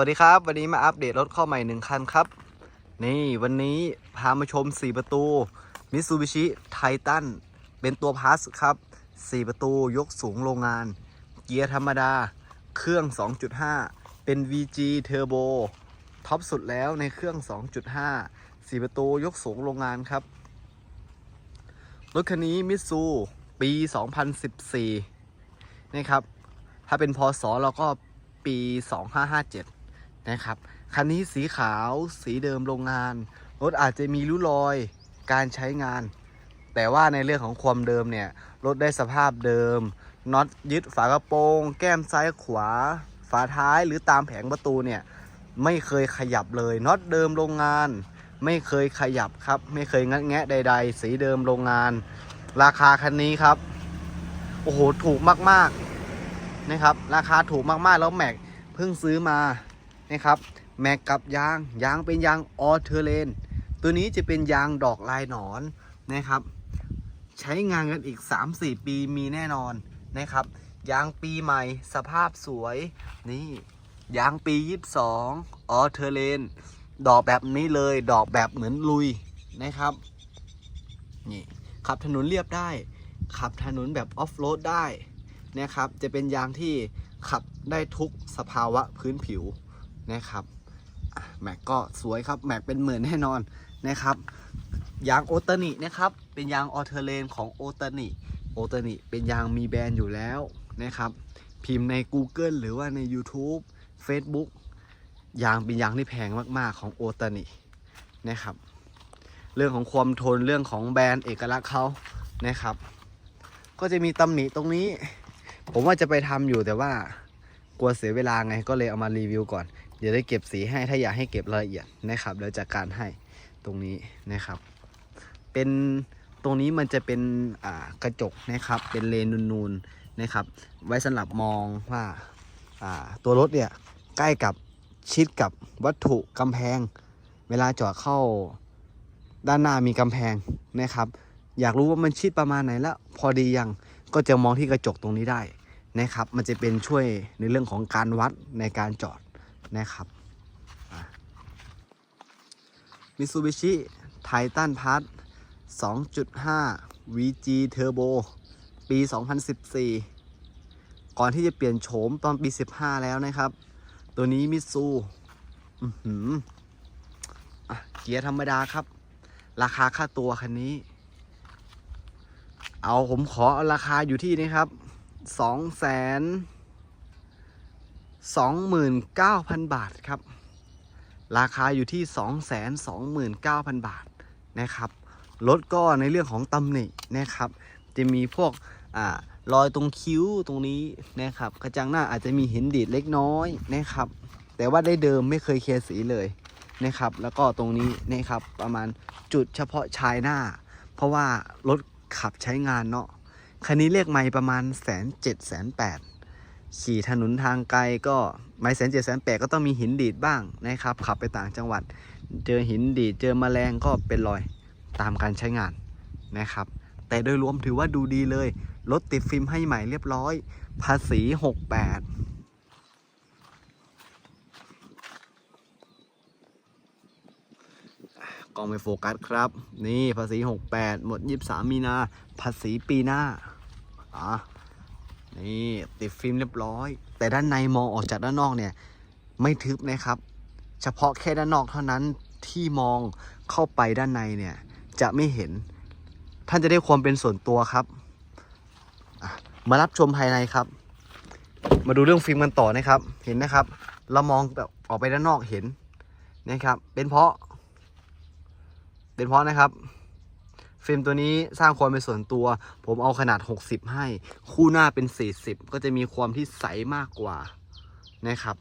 วัสดีครับ วันนี้มาอัปเดตรถเข้าใหม่หนึ่งคันครับ นี่วันนี้พามาชม 4 ประตู Mitsubishi Titan เป็นตัวพาสครับ 4 ประตูยกสูงโรงงาน เกียร์ธรรมดา เครื่อง 2.5 เป็น VG Turbo ท็อปสุดแล้วในเครื่อง 2.5 4 ประตูยกสูงโรงงานครับ รถคันนี้มิตซูปี 2014นะครับ ถ้าเป็นพศเราก็ปี 2557 นะครับคันนี้สีขาวสีเดิมโรงงานรถอาจจะมีริ้วรอยการใช้งาน แต่ว่าในเรื่องของความเดิมเนี่ยรถได้สภาพเดิมน็อตยึดฝากระโปรง แก้มซ้ายขวา ฝาท้ายหรือตามแผงประตูเนี่ยไม่เคยขยับเลยน็อตเดิมโรงงาน ไม่เคยขยับครับ ไม่เคยงัดแงะใด ๆ สีเดิมโรงงาน ราคาคันนี้ครับโอ้โหถูกมากๆนะครับ ราคาถูกมากๆแล้วแม็กเพิ่งซื้อมา นะครับแม็กกับยางยางเป็นยางออเทอร์เลนตัวนี้จะเป็นยางดอกลายหนอนนะครับ ใช้งานกันอีก 3-4 ปีมีแน่นอนนะครับ ยางปีใหม่สภาพสวยนี่ยางปี 22ออเทอร์เลนดอกแบบนี้เลยดอกแบบเหมือนลุยนะครับนี่ขับถนนเรียบได้ ขับถนนแบบออฟโรดได้นะครับ จะเป็นยางที่ขับได้ทุกสภาวะพื้นผิว นะครับแม็กก็สวยครับแม็กเป็นหมื่นแน่นอนนะครับยางโอตานินะครับเป็นยางออเทเลนของโอตานิโอตานิเป็นยางมีแบรนด์อยู่แล้วนะครับพิมพ์ใน Google หรือว่าใน YouTube Facebook ยางเป็นยางที่แพงมาก ๆ ของโอตานินะครับเรื่องของความทนเรื่องของแบรนด์เอกลักษณ์เขานะครับ ก็จะมีตำหนิตรงนี้ ผมว่าจะไปทำอยู่แต่ว่ากลัวเสียเวลาไงก็เลยเอามารีวิวก่อน เดี๋ยวได้เก็บสีให้ถ้าอยากให้เก็บรายละเอียดนะครับเดี๋ยวจัดการให้ตรงนี้นะครับ เป็นตรงนี้มันจะเป็นอ่ากระจกนะครับ เป็นเลนนูนๆนะครับ ไว้สำหรับมองว่าอ่าตัวรถเนี่ยใกล้กับชิดกับวัตถุกำแพง เวลาจอดเข้าด้านหน้ามีกำแพงนะครับ อยากรู้ว่ามันชิดประมาณไหนแล้วพอดียังก็จะมองที่กระจกตรงนี้ได้นะครับ มันจะเป็นช่วยในเรื่องของการวัดในการจอด นะครับมิตซูบิชิไททันพัท2.5 VG Turbo ปี 2014 ก่อนที่จะเปลี่ยนโฉมตอนปี 15 แล้วนะครับ ตัวนี้มิตซูเกียร์ธรรมดาครับ ราคาค่าตัวคันนี้ เอาผมขอเอาราคาอยู่ที่นี่ครับสองแส นสองหมื่นเก้าพันบาทครับ ราคาอยู่ที่สองแสนสองหมื่นเก้าพันบาทนะครับ รถก็ในเรื่องของตำหนินะครับ จะมีพวกอ่ารอยตรงคิ้วตรงนี้นะครับ กระจังหน้าอาจจะมีหินดีดเล็กน้อยนะครับ แต่ว่าได้เดิมไม่เคยเคลียร์สีเลยนะครับ แล้วก็ตรงนี้นะครับประมาณจุดเฉพาะชายหน้า เพราะว่ารถขับใช้งานเนาะคันนี้เรียกไม่ประมาณแสนเจ็ดแสนแปด ขี่ถนนทางไกลก็ไม่แสนเจ็ดแสนแปดก็ต้องมีหินดีดบ้างนะครับ ขับไปต่างจังหวัด เจอหินดีดเจอแมลงก็เป็นรอยตามการใช้งานนะครับ แต่โดยรวมถือว่าดูดีเลยรถติดฟิล์มให้ใหม่เรียบร้อย ภาษี 68กล้องไม่โฟกัสครับ นี่ภาษี 68 หมด 23 มีนา ภาษีปีหน้า อะ นี่ติดฟิล์มเรียบร้อย แต่ด้านในมองออกจากด้านนอกเนี่ย ไม่ทึบนะครับ เฉพาะแค่ด้านนอกเท่านั้นที่มองเข้าไปด้านในเนี่ย จะไม่เห็น ท่านจะได้ความเป็นส่วนตัวครับ มารับชมภายในครับ มาดูเรื่องฟิล์มกันต่อนะครับ เห็นนะครับ เรามองแบบออกไปด้านนอกเห็นนะครับ เป็นเพราะ เป็นเพราะนะครับ ฟิล์มตัวนี้สร้างความเป็นส่วนตัว ผมเอาขนาด 60 ให้ คู่หน้าเป็น 40 ก็จะมีความที่ใสมากกว่านะครับ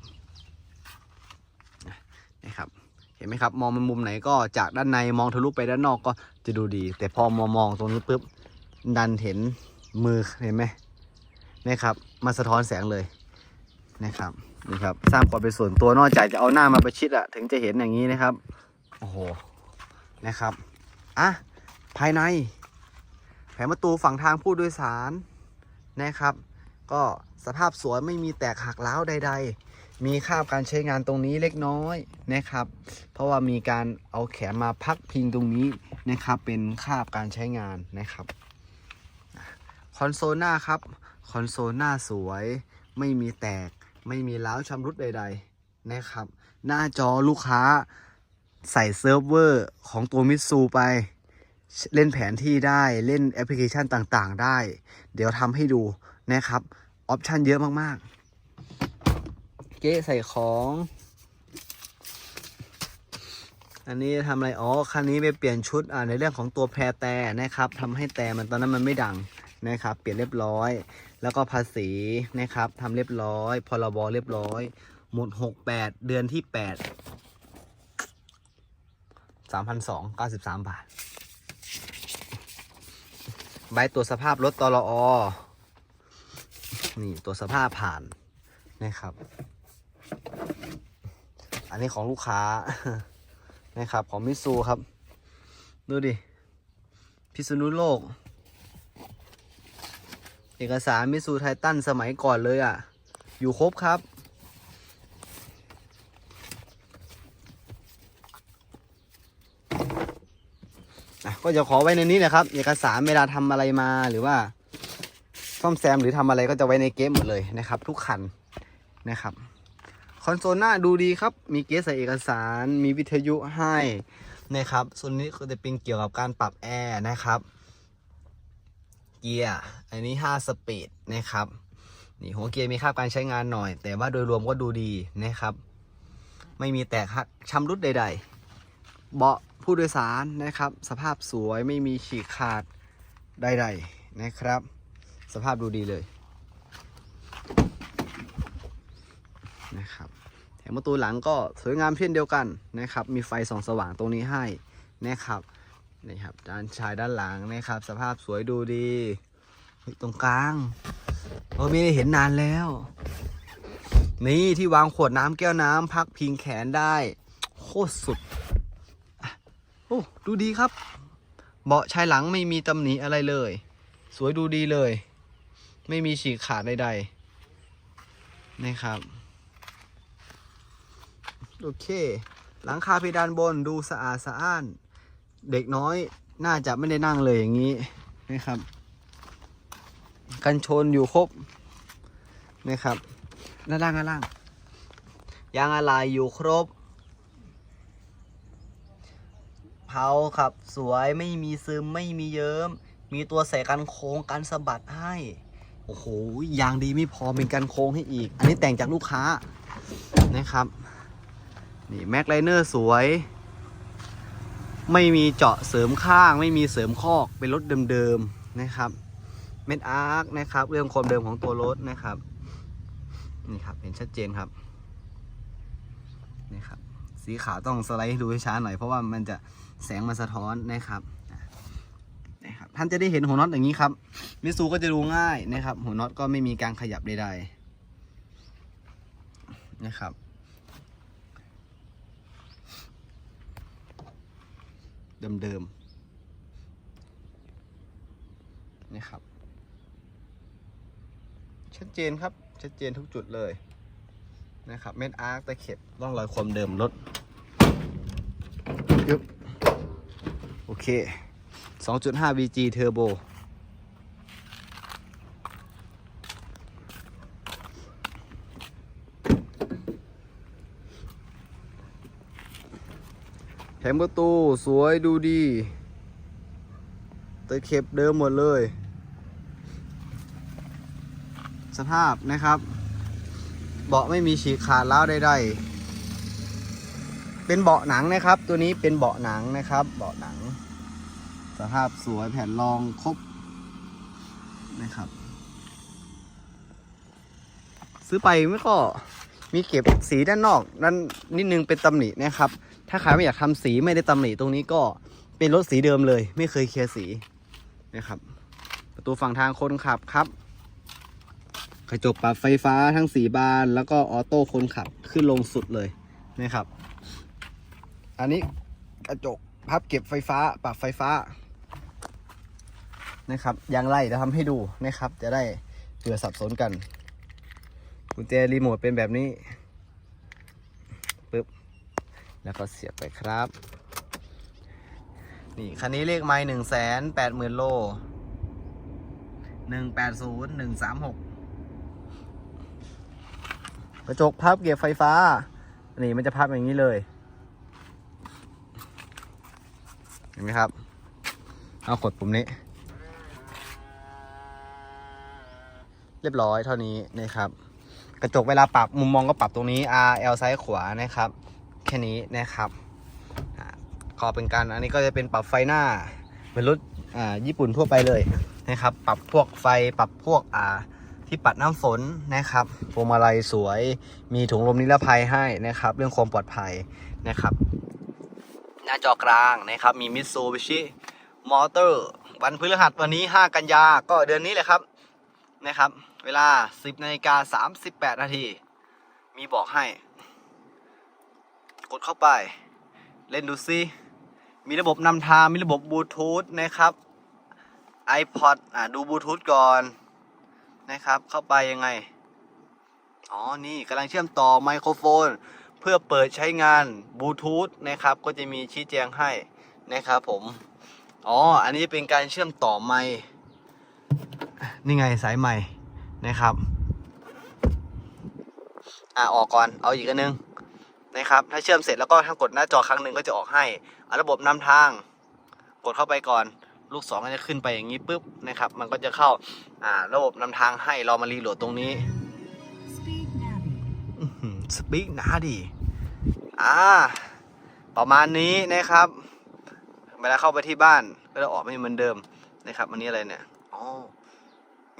นะครับ เห็นไหมครับ มองมันมุมไหนก็จากด้านในมองทะลุไปด้านนอกก็จะดูดี แต่พอมองมองตรงนี้ปุ๊บดันเห็นมือเห็นไหมนะครับมาสะท้อนแสงเลยนะครับนี่ครับสร้างความเป็นส่วนตัวนอกจากจะเอาหน้ามาประชิดอะถึงจะเห็นอย่างนี้นะครับโอ้โหนะครับอะ ภายใน แผงประตูฝั่งทางผู้โดยสารนะครับ ก็สภาพสวยไม่มีแตกหักร้าวใดมีคราบการใช้งานตรงนี้เล็กน้อยนะครับ เพราะว่ามีการเอาแขนมาพักพิงตรงนี้นะครับ เป็นคราบการใช้งานนะครับคอนโซลหน้าครับคอนโซลหน้าสวยไม่มีแตกไม่มีร้าวชำรุดใด ๆนะครับ หน้าจอลูกค้าใส่เซิร์ฟเวอร์ของตัวมิตซูไป เล่นแผนที่ได้เล่นแอปพลิเคชันต่างๆ ได้ เดี๋ยวทำให้ดูนะครับ ออปชันเยอะมากๆ เก๊ใส่ของ อันนี้ทำอะไร อ๋อ คันนี้ไปเปลี่ยนชุดอ่าในเรื่องของตัวแพรแต่นะครับทำให้แต่มันตอนนั้นมันไม่ดังนะครับ เปลี่ยนเรียบร้อย แล้วก็ภาษีนะครับทำเรียบร้อยพรบเรียบร้อย หมด 68 เดือนที่ 8 3,293 บาท ใบตัวสภาพรถตลออนี่ตัวสภาพผ่านนะครับ อันนี้ของลูกค้านะครับ ของมิตซูครับ ดูดิ พิษณุโลก เอกสารมิตซูไททันสมัยก่อนเลยอะ อยู่ครบครับ ก็จะขอไว้ในนี้นะครับ เอกสารเวลาทำอะไรมาหรือว่าซ่อมแซมหรือทำอะไรก็จะไว้ในเกมหมดเลยนะครับ ทุกคันนะครับคอนโซลหน้าดูดีครับ มีเกสใส่เอกสาร มีวิทยุให้นะครับส่วนนี้ก็จะเป็นเกี่ยวกับการปรับแอร์นะครับ เกียร์ อันนี้ 5 สปีดนะครับ นี่หัวเกียร์มีค่าการใช้งานหน่อย แต่ว่าโดยรวมก็ดูดีนะครับ ไม่มีแตกหักชำรุดใด ๆ เบาะ ผู้โดยสารนะครับ สภาพสวยไม่มีฉีกขาดใดๆนะครับ สภาพดูดีเลยนะครับแถมประตูหลังก็สวยงามเช่นเดียวกันนะครับ มีไฟส่องสว่างตรงนี้ให้นะครับนี่ครับด้านชายด้านหลังนะครับ สภาพสวยดูดีตรงกลางโอ้ไม่ได้เห็นนานแล้ว นี่ที่วางขวดน้ำแก้วน้ำพักพิงแขนได้ โคตรสุด โอ้ดูดีครับ เบาะชายหลังไม่มีตำหนิอะไรเลย สวยดูดีเลย ไม่มีฉีกขาดใดๆนะครับ โอเค หลังคาเพดานบนดูสะอาดสะอ้าน เด็กน้อยน่าจะไม่ได้นั่งเลยอย่างนี้นะครับ กันชนอยู่ครบนะครับด้านล่างด้านล่างยางอะไรอยู่ครบ เผาครับสวยไม่มีซึมไม่มีเยิ้ม มีตัวใส่กันโค้งกันสะบัดให้ โอ้โหยางดีไม่พอเป็นกันโค้งให้อีก อันนี้แต่งจากลูกค้านะครับนี่แม็กไลเนอร์สวย ไม่มีเจาะเสริมข้าง ไม่มีเสริมคอกเป็นรถเดิมๆนะครับเม็ดอาร์คนะครับ เรื่องความเดิมของตัวรถนะครับนี่ครับเห็นชัดเจนครับนี่ครับสีขาวต้องสไลด์ให้ดูให้ช้าหน่อยเพราะว่ามันจะ แสงมันสะท้อนนะครับนะครับ ท่านจะได้เห็นหัวน็อตอย่างนี้ครับ มิซูก็จะดูง่ายนะครับ หัวน็อตก็ไม่มีการขยับใดๆนะครับเดิมๆนี่ครับ ชัดเจนครับ ชัดเจนทุกจุดเลยนะครับ เม็ดอาร์คตะเข็บร่องรอยความเดิมรถยึบ โอเค 2.5 VG Turbo แผงประตูสวยดูดีตะเข็บเดิมหมดเลย สภาพนะครับ เบาะไม่มีฉีกขาดแล้วใดๆ เป็นเบาะหนังนะครับ ตัวนี้เป็นเบาะหนังนะครับ เบาะหนัง สภาพสวยแผ่นรองครบนะครับ ซื้อไปไม่ก็มีเก็บสีด้านนอกด้นนิดนึงเป็นตำหนินะครับ ถ้าใครไม่อยากทำสีไม่ได้ตำหนิตรงนี้ก็เป็นรถสีเดิมเลย ไม่เคยเคลียร์สีนะครับ ประตูฝั่งทางคนขับครับกระจกปรับไฟฟ้าทั้งสีบาน แล้วก็ออโต้คนขับขึ้นลงสุดเลยนะครับ อันนี้กระจกพับเก็บไฟฟ้าปรับไฟฟ้านะครับยางไล่จะทำให้ดูนะครับ จะได้เผื่อสับสนกัน กุญแจรีโมทเป็นแบบนี้ปึ๊บแล้วก็เสียบไปครับ นี่คันนี้เลขไม้หนึ่งแสนแปดหมื่นโลหนึ่งแปดศูนย์หนึ่งสามหกกระจกพับเก็บไฟฟ้า นี่มันจะพับอย่างนี้เลย เห็นไหมครับ เอากดปุ่มนี้ เรียบร้อยเท่านี้นะครับ กระจกเวลาปรับมุมมองก็ปรับตรงนี้ R L ซ้ายขวานะครับ แค่นี้นะครับอ่าก็เป็นการอันนี้ก็จะเป็นปรับไฟหน้าเป็นรถอ่าญี่ปุ่นทั่วไปเลยนะครับ ปรับพวกไฟปรับพวกอ่าที่ปัดน้ำฝนนะครับพวงมาลัยสวย มีถุงลมนิรภัยให้นะครับ เรื่องความปลอดภัยนะครับ หน้าจอกลางนะครับ มีมิ t ซูบิชิมอเตอร์วันพฤหัสวันนี้ 5 กันยา ก็เดือนนี้แหละครับนะครับ เวลา 10นาฬิกา38 นาที มีบอกให้ กดเข้าไป เล่นดูซิมีระบบนำทางมีระบบบลูทูธนะครับ iPod อะดูบลูทูธก่อนนะครับ เข้าไปยังไง อ๋อ นี่กำลังเชื่อมต่อไมโครโฟน พื่อเปิดใช้งานบลูทูธนะครับ ก็จะมีชี้แจงให้นะครับผม อ๋อ อันนี้เป็นการเชื่อมต่อไมค์นี่ไงสายไมค์นะครับ อะออกก่อนเอาอีกอันนึงนะครับ ถ้าเชื่อมเสร็จแล้วก็ถ้ากดหน้าจอครั้งหนึ่งก็จะออกให้อาระบบนำทาง กดเข้าไปก่อนลูกศรก็จะขึ้นไปอย่างนี้ปุ๊บนะครับ มันก็จะเข้าอ่าระบบนำทางให้เรามารีโหลดตรงนี้ สปีกนาดี อ่า ประมาณนี้นะครับเวลาเข้าไปที่บ้านก็จะออกไม่เหมือนเดิมนะครับอันนี้อะไรเนี่ยอ๋อ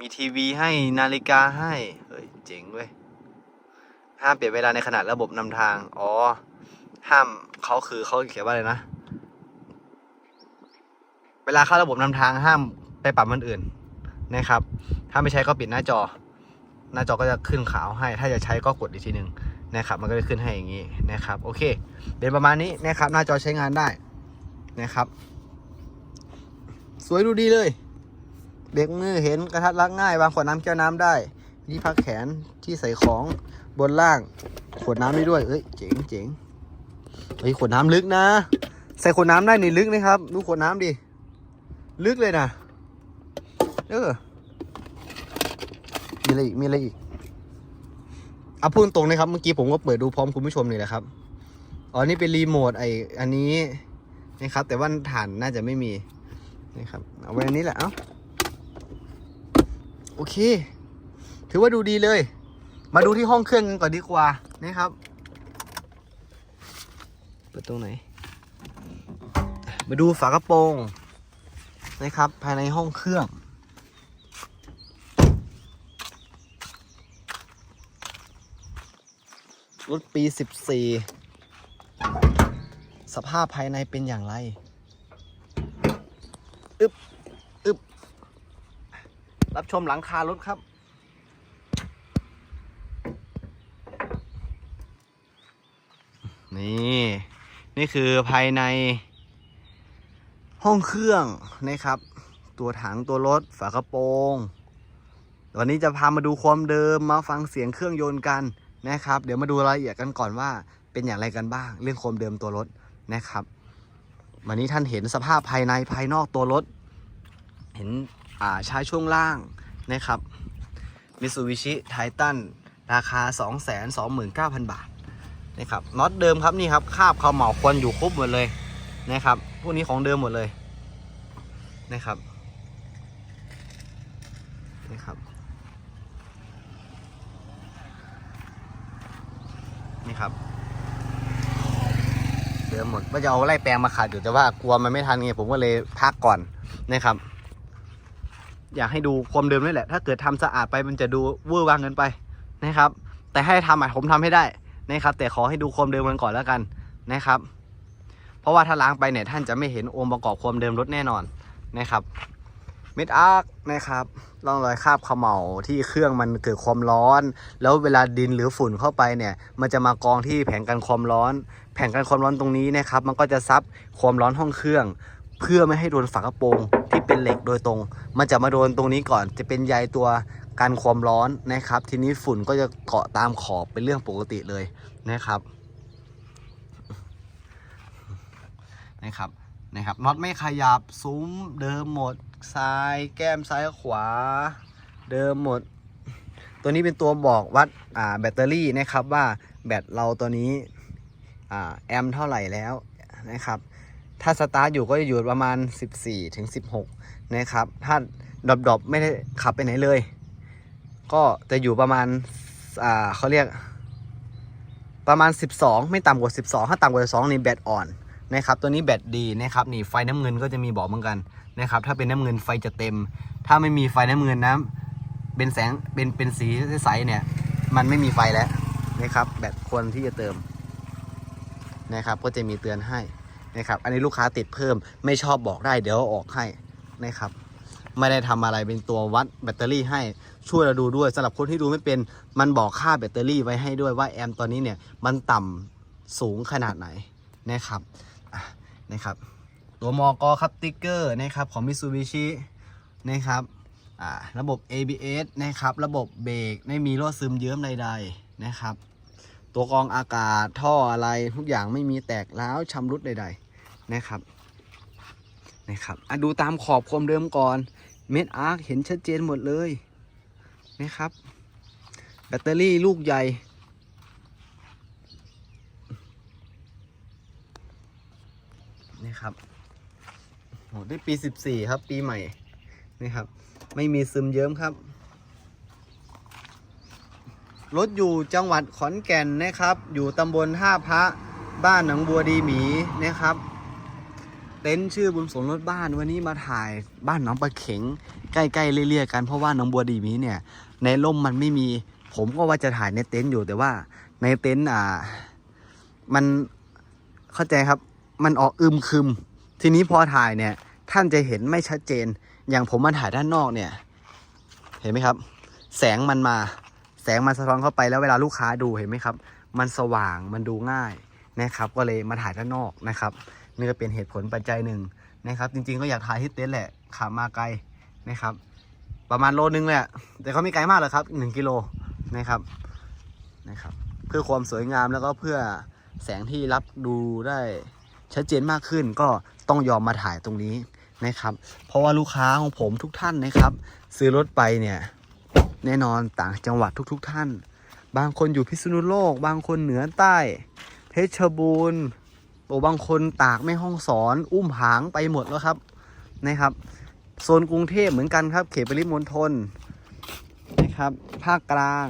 มีทีวีให้นาฬิกาให้เฮ้ยเจ๋งเว้ยห้ามเปลี่ยนเวลาในขณะระบบนำทาง อ๋อ ห้ามเขาคือเขาเขียนว่าอะไรนะ เวลาเข้าระบบนำทางห้ามไปปรับมันอื่นนะครับ ถ้าไม่ใช้ก็ปิดหน้าจอ หน้าจอก็จะขึ้นขาวให้ ถ้าจะใช้ก็กดอีกทีหนึ่ง นะครับมันก็จะขึ้นให้อย่างนี้นะครับโอเค เป็นประมาณนี้นะครับ หน้าจอใช้งานได้นะครับ สวยดูดีเลยเบรกมือเห็นกระทัดรัดง่าย วางขวดน้ำแก้วน้ำได้ที่พักแขนที่ใส่ของบนล่าง ขวดน้ำได้ด้วยเอ้ยเจ๋งเจ๋งเฮ้ยขวดน้ำลึกนะ ใส่ขวดน้ำได้ในลึกนะครับ ดูขวดน้ำดิลึกเลยนะเออมีอะไรอีกมีอะไรอีก เอาพูดตรงนะครับ เมื่อกี้ผมก็เปิดดูพร้อมคุณผู้ชมนี่แหละครับ อ๋อ นี่เป็นรีโมทไออันนี้นะครับ แต่ว่าฐานน่าจะไม่มีนะครับ เอาไว้อันนี้แหละ เอ้า โอเค ถือว่าดูดีเลย มาดูที่ห้องเครื่องกันก่อนดีกว่านี่ครับ เปิดตรงไหน มาดูฝากระโปรงนะครับ ภายในห้องเครื่อง รถปี 14 สภาพภายในเป็นอย่างไร อึบอึบรับชมหลังคารถครับ นี่ นี่คือภายในห้องเครื่องนะครับ ตัวถังตัวรถฝากระโปรงวันนี้จะพามาดูความเดิมมาฟังเสียงเครื่องยนต์กัน นะครับ เดี๋ยวมาดูรายละเอียดกันก่อนว่า เป็นอย่างไรกันบ้าง เรื่องโความเดิมตัวรถนะครับ วันนี้ท่านเห็นสภาพภายในภายนอกตัวรถ เห็นอ่าชายช่วงล่างนะครับมิ t ซูบิชิไททันราคา 229,000 บาทนะครับน็อตเดิมครับนี่ครับคาบเขาเหมาควนอยู่ครบหมดเลยนะครับพวกนี้ของเดิมหมดเลยนะครับนะครับ นี่ครับ เดิ มดว่าจะเอาไล่แปลงมาขัดอยู่แต่ว่ากลัวมันไม่ทันไงผมก็เลยพักก่อนนะครับ อยากให้ดูความเดิมนี่แหละ ถ้าเกิดทำสะอาดไปมันจะดูเวอร์วางเกินไปนะครับ แต่ให้ทำอะผมทำให้ได้นะครับ แต่ขอให้ดูความเดิมกันก่อนแล้วกันนะครับ เพราะว่าถ้าล้างไปเนี่ยท่านจะไม่เห็นองค์ประกอบความเดิมรถแน่นอนนะครับเม็ดอาร์คนะครับร่องรอยคราบเขม่าที่เครื่องมันเกิดความร้อน แล้วเวลาดินหรือฝุ่นเข้าไปเนี่ย มันจะมากองที่แผงกันความร้อน แผงกันความร้อนตรงนี้นะครับ มันก็จะซับความร้อนห้องเครื่อง เพื่อไม่ให้โดนฝากระโปรงที่เป็นเหล็กโดยตรง มันจะมาโดนตรงนี้ก่อน จะเป็นใยตัวกันความร้อนนะครับ ทีนี้ฝุ่นก็จะเกาะตามขอบเป็นเรื่องปกติเลยนะครับนะครับนะครับน็อตไม่ขยับซุ้มเดิมหมดซ้ายแก้มซ้ายขวา เดิมหมด ตัวนี้เป็นตัวบอกวัดอ่าแบตเตอรี่นะครับว่าแบตเราตัวนี้ แอมป์เท่าไหร่แล้วนะครับ ถ้าสตาร์ทอยู่ก็จะอยู่ประมาณ 14ถึง16 นะครับ ถ้าดรอปๆไม่ได้ขับไปไหนเลย ก็จะอยู่ประมาณอ่าเขาเรียกประมาณ 12 ไม่ต่ำกว่า 12 ถ้าต่ำกว่า 12 นี่แบตอ่อนนะครับตัวนี้แบตดีนะครับนี่ไฟน้ำเงินก็จะมีบอกเหมือนกันนะครับถ้าเป็นน้ำเงินไฟจะเต็ม ถ้าไม่มีไฟน้ำเงินนะเป็นแสงเป็นเป็นสีใสเนี่ยมันไม่มีไฟแล้วนะครับแบตควรที่จะเติม นะครับก็จะมีเตือนให้นะครับอันนี้ลูกค้าติดเพิ่มไม่ชอบบอกได้เดี๋ยวออกให้นะครับไม่ได้ทำอะไรเป็นตัววัดแบตเตอรี่ให้ช่วยเราดูด้วยสำหรับคนที่ดูไม่เป็นมันบอกค่าแบตเตอรี่ไว้ให้ด้วยว่าแอมป์ตอนนี้เนี่ยมันต่ำสูงขนาดไหนนะครับนะครับตัวมอกอครับติ๊กเกอร์นะครับของ Mitsubishi นะครับระบบ ABS นะครับ ระบบเบรกไม่มีรั่วซึมเยิ้มใด ๆ นะครับ ตัวกรองอากาศท่ออะไรทุกอย่างไม่มีแตกร้วชำรุดใดๆนะครับนะครับอะดูตามขอบคมเดิมก่อนเม็ดอาร์คเห็นชัดเจนหมดเลยนะครับ แบตเตอรี่ลูกใหญ่นี่ครับโหได้ปี 14 ครับ ปีใหม่นี่ครับ ไม่มีซึมเยิ้มครับ รถอยู่จังหวัดขอนแก่นนะครับ อยู่ตำบลท่าพระบ้านหนองบัวดีหมีนะครับ เต็นท์ชื่อบุญสมรถบ้านวันนี้มาถ่ายบ้านหนองปลาเข็ง ใกล้ๆเรียกๆกันเพราะว่าหนองบัวดีหมีเนี่ย ในร่มมันไม่มี ผมก็ว่าจะถ่ายในเต็นท์อยู่แต่ว่าในเต็นท์อ่า มันเข้าใจครับ มันออกอึมครึม ทีนี้พอถ่ายเนี่ย ท่านจะเห็นไม่ชัดเจน อย่างผมมาถ่ายด้านนอกเนี่ย เห็นไหมครับ แสงมันมา แสงมันสะท้อนเข้าไปแล้วเวลาลูกค้าดูเห็นไหมครับ มันสว่างมันดูง่ายนะครับก็เลยมาถ่ายด้านนอกนะครับนี่ก็เป็นเหตุผลปัจจัยหนึ่งนะครับ จริงๆก็อยากถ่ายที่เต็นท์แหละขับมาไกลนะครับ ประมาณโลนึงแหละ แต่เขาไม่ไกลมากหรอกครับหนึ่งกิโลนะครับนะครับ เพื่อความสวยงามแล้วก็เพื่อแสงที่รับดูได้ชัดเจนมากขึ้นก็ต้องยอมมาถ่ายตรงนี้นะครับ เพราะว่าลูกค้าของผมทุกท่านนะครับ ซื้อรถไปเนี่ย แน่นอนต่างจังหวัดทุกๆท่าน บางคนอยู่พิษณุโลก บางคนเหนือใต้ เพชรบูรณ์โอ้บางคนตากแม่ห้องสอน อุ้มหางไปหมดแล้วครับนะครับ โซนกรุงเทพเหมือนกันครับ เขตปริมณฑลนะครับ ภาคกลาง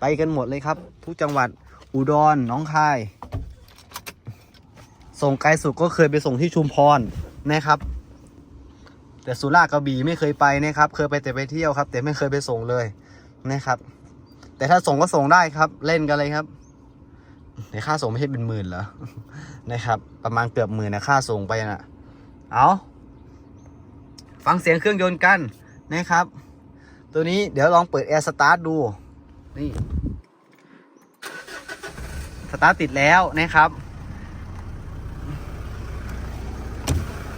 ไปกันหมดเลยครับ ทุกจังหวัดอุดรหนองคาย ส่งไกลสุดก็เคยไปส่งที่ชุมพรนะครับ แต่สุราษฎร์กระบี่ไม่เคยไปนะครับ เคยไปแต่ไปเที่ยวครับ แต่ไม่เคยไปส่งเลยนะครับ แต่ถ้าส่งก็ส่งได้ครับ เล่นกันเลยครับในค่าส่งไม่ใช่เป็นหมื่นเหรอนะครับ ประมาณเกือบหมื่นนะค่าส่งไปนะเอาฟังเสียงเครื่องยนต์กันนะครับ ตัวนี้เดี๋ยวลองเปิดแอร์สตาร์ทดูนี่สตาร์ทติดแล้วนะครับ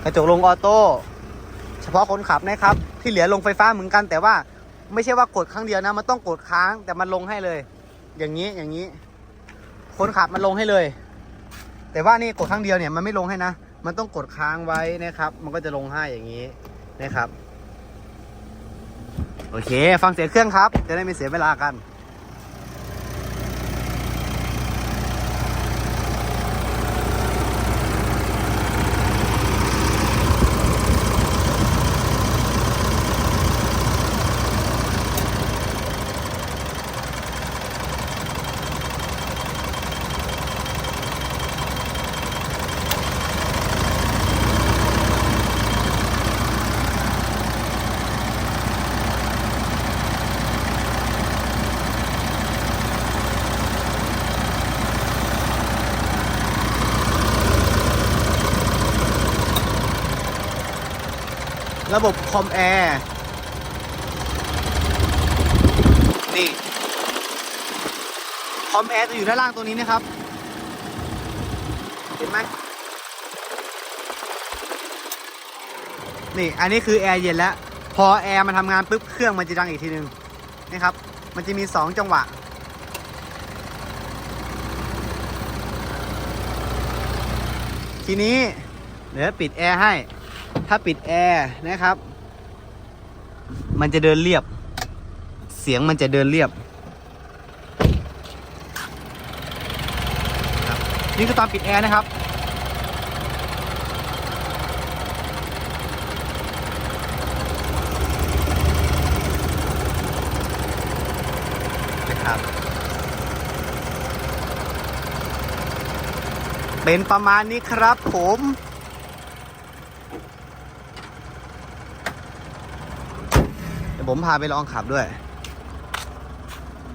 กระจกลงออโต้ เฉพาะคนขับนะครับ ที่เหลือลงไฟฟ้าเหมือนกัน แต่ว่าไม่ใช่ว่ากดครั้งเดียวนะ มันต้องกดค้างแต่มันลงให้เลย อย่างนี้อย่างนี้ คนขับมันลงให้เลย แต่ว่านี่กดครั้งเดียวเนี่ยมันไม่ลงให้นะ มันต้องกดค้างไว้นะครับ มันก็จะลงให้อย่างนี้นะครับ โอเค ฟังเสียงเครื่องครับ จะได้ไม่เสียเวลากัน ระบบคอมแอร์นี่คอมแอร์จะอยู่ด้านล่างตรงนี้นะครับ เห็นไหมนี่ อันนี้คือแอร์เย็นแล้ว พอแอร์มันทำงานปุ๊บเครื่องมันจะดังอีกทีนึงนะครับ มันจะมี 2 จังหวะ ทีนี้ เดี๋ยวปิดแอร์ให้ ถ้าปิดแอร์นะครับ มันจะเดินเรียบ เสียงมันจะเดินเรียบ นี่คือตอนปิดแอร์นะครับ นะครับ เป็นประมาณนี้ครับผม เดี๋ยว ผมพาไปลองขับด้วย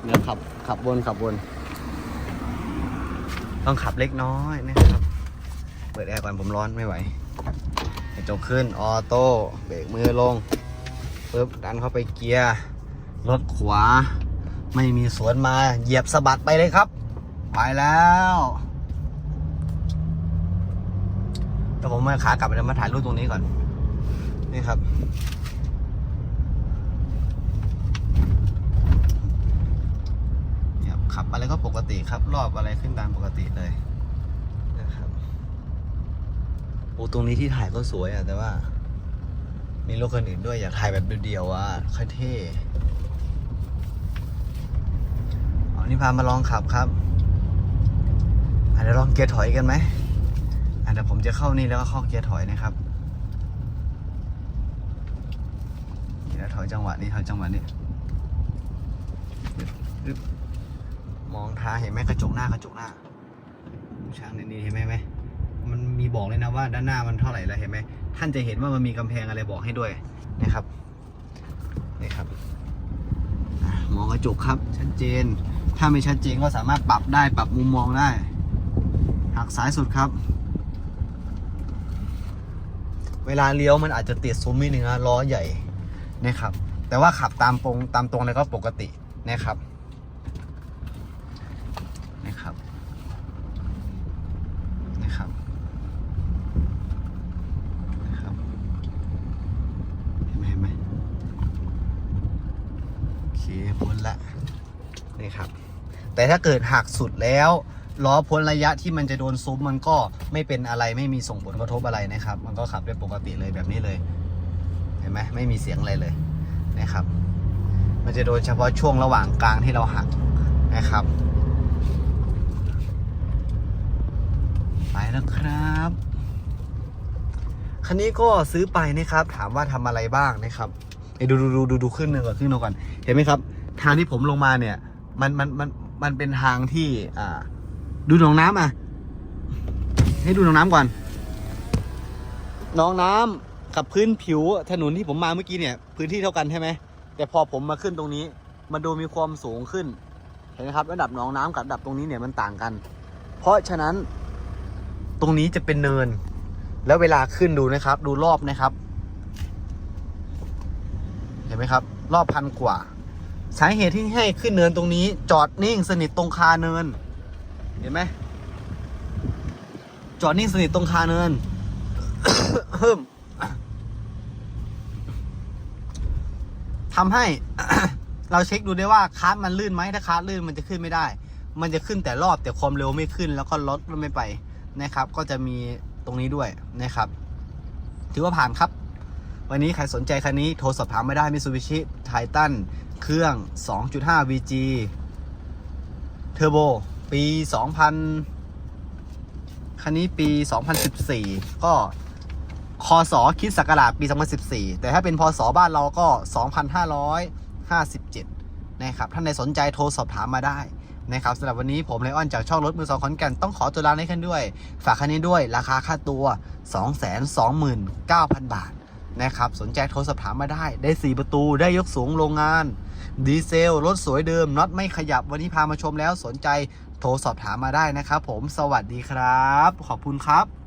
เดี๋ยวขับขับวนขับวน ต้องขับเล็กน้อยนะครับ เปิดแอร์ก่อนผมร้อนไม่ไหวกระจกขึ้นออโต้เบรกมือลงปึ๊บดันเข้าไปเกียร์รถขวา ไม่มีสวนมาเหยียบสะบัดไปเลยครับ ไปแล้วแต่ผมมาขากลับเดี๋ยวมาถ่ายรูปตรงนี้ก่อน นี่ครับ เนี่ยขับ อะไรก็ปกติครับ รอบอะไรขึ้นตามปกติเลยนะครับโอ้ตรงนี้ที่ถ่ายก็สวยอะแต่ว่า มีรถคนอื่นด้วยอยากถ่ายแบบเดียวๆอะค่อยเท่อานี่พามาลองขับครับอะเดี๋ยวลองเกียร์ถอยกันไหมอะเดี๋ยวผมจะเข้านี่แล้วก็เข้าเกียร์ถอยนะครับเดี๋ยวถอยจังหวะนี้ถอยจังหวะนี้อึ๊บ มองทาเห็นไหมกระจกหน้ากระจกหน้าช้างในนี้เห็นไหมไหมมันมีบอกเลยนะว่าด้านหน้ามันเท่าไหร่แล้วเห็นไหมท่านจะเห็นว่ามันมีกำแพงอะไรบอกให้ด้วยนะครับนี่ครับมองกระจกครับชัดเจน ถ้าไม่ชัดเจนก็สามารถปรับได้ปรับมุมมองได้หักซ้ายสุดครับ เวลาเลี้ยวมันอาจจะติดซุ้มนิดนึงนะล้อใหญ่นะครับ แต่ว่าขับตามตรงตามตรงเลยก็ปกตินะครับ นะครับนะครับเห็นไหมเห็นไหมโอเคพ้นละนี่ครับ แต่ถ้าเกิดหักสุดแล้วล้อพ้นระยะที่มันจะโดนซุ้มมันก็ไม่เป็นอะไรไม่มีส่งผลกระทบอะไรนะครับ มันก็ขับได้ปกติเลยแบบนี้เลย เห็นไหมไม่มีเสียงอะไรเลยนะครับ มันจะโดนเฉพาะช่วงระหว่างกลางที่เราหักนะครับ ไป แล้วครับ คันนี้ก็ซื้อไปนะครับ ถามว่าทำอะไรบ้างนะครับเอ้ดูดูดูดูดูขึ้นหนึ่งก่อนขึ้นหนึ่งก่อน เห็นไหมครับ ทางที่ผมลงมาเนี่ย มันมันมันมันเป็นทางที่ อ่า ดูหนองน้ำอะ ให้ดูหนองน้ำก่อนหนองน้ำกับพื้นผิวถนนที่ผมมาเมื่อกี้เนี่ย พื้นที่เท่ากันใช่ไหมแต่พอผมมาขึ้นตรงนี้ มันดูมีความสูงขึ้น เห็นไหมครับ ระดับหนองน้ำกับระดับตรงนี้เนี่ยมันต่างกัน เพราะฉะนั้น ตรงนี้จะเป็นเนิน แล้วเวลาขึ้นดูนะครับ ดูรอบนะครับ เห็นไหมครับ รอบพันกว่า สาเหตุที่ให้ขึ้นเนินตรงนี้ จอดนิ่งสนิทตรงคาเนิน เห็นไหมจอดนิ่งสนิทตรงคาเนินเพิ่มทำให้เราเช็คดูได้ว่าคาร์ดมันลื่นไหมถ้าคาร์ดลื่นมันจะขึ้นไม่ได้ มันจะขึ้นแต่รอบแต่ความเร็วไม่ขึ้นแล้วก็รถไม่ไป นะครับ ก็จะมีตรงนี้ด้วยนะครับ ถือว่าผ่านครับ วันนี้ใครสนใจคันนี้โทรสอบถามไม่ได้มิ t ูบิชิไททันเครื่อง 2.5 VG เทอร์โบปี 2000 คันนี้ปี 2014 ก็คศคิดศักราชปี 2014 แต่ถ้าเป็นพศบ้านเราก็ 2557 นะครับ ท่านใดสนใจโทรสอบถามมาได้ นะครับสำหรับวันนี้ผมไลออนจากช่องรถมือสองขอนแก่นต้องขอตัวลาในคันด้วย ฝากคันนี้ด้วยราคาค่าตัว 229,000 บาทนะครับสนใจโทรสอบถามมาได้ได้ 4 ประตูได้ยกสูงโรงงาน ดีเซล รถสวยเดิมน็อตไม่ขยับวันนี้พามาชมแล้วสนใจโทรสอบถามมาได้นะครับผมสวัสดีครับ ขอบคุณครับ